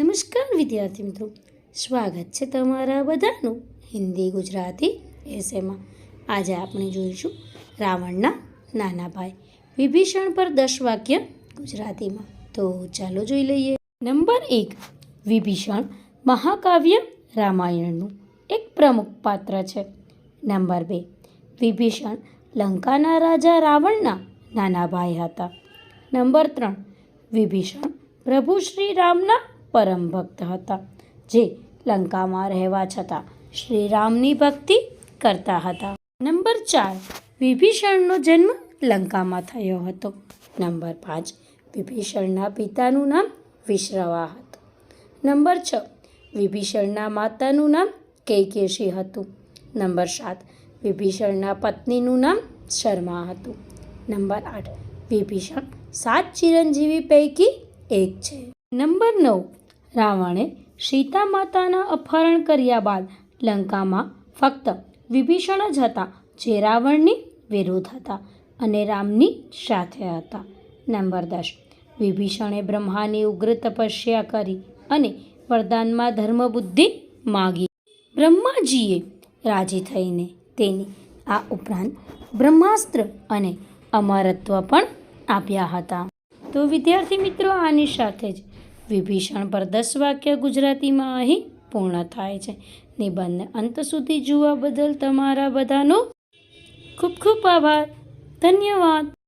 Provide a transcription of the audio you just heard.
નમસ્કાર વિદ્યાર્થી મિત્રો. સ્વાગત છે તમારા બધાનું હિન્દી ગુજરાતી એસેમાં આજે આપણે જોઈશું રાવણના નાના ભાઈ વિભીષણ પર દસ વાક્ય ગુજરાતીમાં. તો ચાલો જોઈ લઈએ. નંબર એક, વિભીષણ મહાકાવ્ય રામાયણનું એક પ્રમુખ પાત્ર છે. નંબર બે, વિભીષણ લંકાના રાજા રાવણના નાના ભાઈ હતા. નંબર ત્રણ, વિભીષણ પ્રભુ શ્રી રામના પરમ ભક્ત હતા, જે લંકામાં રહેવા છતાં શ્રીરામની ભક્તિ કરતા હતા. નંબર ચાર, વિભીષણનો જન્મ લંકામાં થયો હતો. નંબર પાંચ, વિભીષણના પિતાનું નામ વિશ્રવા હતું. નંબર છ, વિભીષણના માતાનું નામ કૈકેશી હતું. નંબર સાત, વિભીષણના પત્નીનું નામ શર્મા હતું. નંબર આઠ, વિભીષણ સાત ચિરંજીવી પૈકી એક છે. નંબર નવ રાવણે સીતા માતાના અપહરણ કર્યા બાદ લંકામાં ફક્ત વિભીષણ જ હતા જે રાવણની વિરુદ્ધ હતા અને રામની સાથે હતા. નંબર દસ. વિભીષણે બ્રહ્માની ઉગ્ર તપસ્યા કરી અને વરદાનમાં ધર્મબુદ્ધિ માગી. બ્રહ્માજીએ રાજી થઈને તેની આ ઉપરાંત બ્રહ્માસ્ત્ર અને અમરત્વ પણ આપ્યા હતા. તો વિદ્યાર્થી મિત્રો, આની સાથે જ વિભીષણ પર દસ વાક્ય ગુજરાતીમાં અહીં પૂર્ણ થાય છે. નિબંધને અંત સુધી જોવા બદલ તમારા બધાનો ખૂબ ખૂબ આભાર. ધન્યવાદ.